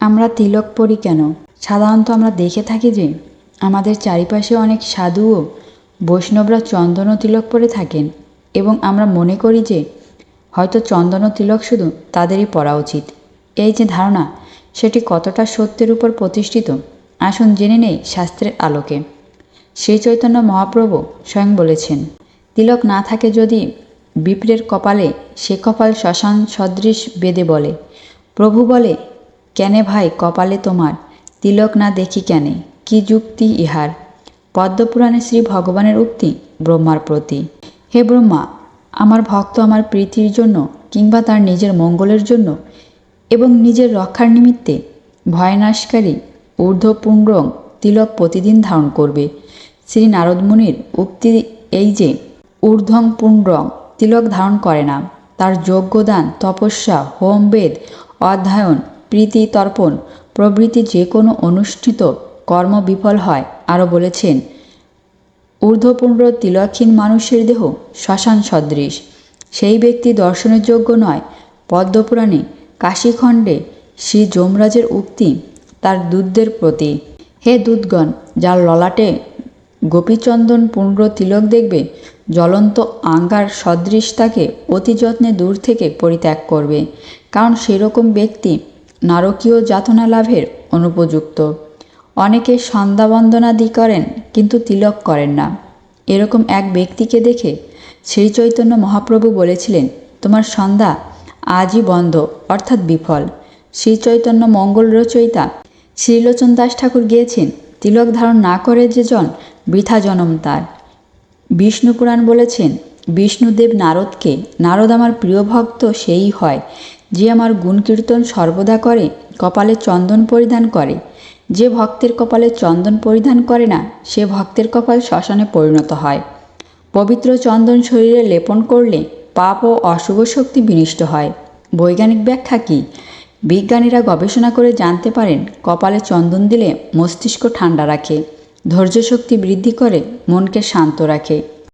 আমরা তিলক পরি কেন? সাধারণত আমরা দেখে থাকি যে, আমাদের চারিপাশে অনেক সাধু ও বৈষ্ণবরা চন্দন ও তিলক পরে থাকেন এবং আমরা মনে করি যে, হয়তো চন্দন ও তিলক শুধু তাদেরই পরা উচিত। এই যে ধারণা, সেটি কতটা সত্যের উপর প্রতিষ্ঠিত, আসুন জেনে নেই শাস্ত্রের আলোকে। শ্রী চৈতন্য মহাপ্রভু স্বয়ং বলেছেন, তিলক না থাকে যদি বিপ্রের কপালে সে কপাল শ্মশান সদৃশ বেদে বলে। প্রভু বলে কেনে ভাই, কপালে তোমার? তিলক না দেখি কেনে? কি যুক্তি ইহার? পদ্মপুরাণে শ্রী ভগবানের উক্তি, ব্রহ্মার প্রতি। হে ব্রহ্মা, আমার ভক্ত আমার প্রীতির জন্য কিংবা তার নিজের মঙ্গলের জন্য এবং নিজের রক্ষার নিমিত্তে ভয়নাশকারী ঊর্ধ্বপুণ্ড্রং তিলক প্রতিদিন ধারণ করবে। শ্রী নারদ মুনির উক্তি এই যে, ঊর্ধ্বং পুণ্ড্রং তিলক ধারণ করে না। তার যজ্ঞদান, তপস্যা হোম বেদ অধ্যয়ন প্রীতি তর্পণ, প্রভৃতি যে কোনো অনুষ্ঠিত কর্ম বিফল হয় আরও বলেছেন। ঊর্ধ্বপুণ্ড তিলকহীন মানুষের দেহ, শ্মশান সদৃশ। সেই ব্যক্তি দর্শনের যোগ্য নয়। পদ্মপুরাণে কাশীখণ্ডে শ্রী যমরাজের উক্তি তার দুধদের প্রতি। হে দুধগণ, যার ললাটে গোপীচন্দন পুণ্ড তিলক দেখবে, জ্বলন্ত আঙ্গার সদৃশ তাকে অতি যত্নে দূর থেকে পরিত্যাগ করবে। কারণ সেরকম ব্যক্তি নারকীয় যাতনা লাভের অনুপযুক্ত। অনেকে সন্ধ্যাবন্দনাদি করেন, কিন্তু তিলক করেন না। এরকম এক ব্যক্তিকে দেখে শ্রী চৈতন্য মহাপ্রভু বলেছিলেন, তোমার সন্ধ্যা আজই বন্ধ, অর্থাৎ বিফল। শ্রী চৈতন্য মঙ্গল রচয়িতা শ্রীলোচন দাস ঠাকুর গিয়েছেন, তিলক ধারণ না করে যে জন বৃথা জনম তার। বিষ্ণু পুরাণ বলেছেন, বিষ্ণুদেব নারদকে, নারদ আমার প্রিয় ভক্ত, সেই হয় যে আমার গুণকীর্তন সর্বদা করে, কপালে চন্দন পরিধান করে। যে ভক্তের কপালে চন্দন পরিধান করে না, সে ভক্তের কপাল শ্মশানে পরিণত হয়। পবিত্র চন্দন শরীরে লেপন করলে পাপ ও অশুভ শক্তি বিনষ্ট হয়। বৈজ্ঞানিক ব্যাখ্যা কী? বিজ্ঞানীরা গবেষণা করে জানতে পারেন, কপালে চন্দন দিলে মস্তিষ্ক ঠান্ডা রাখে ধৈর্য শক্তি বৃদ্ধি করে, মনকে শান্ত রাখে।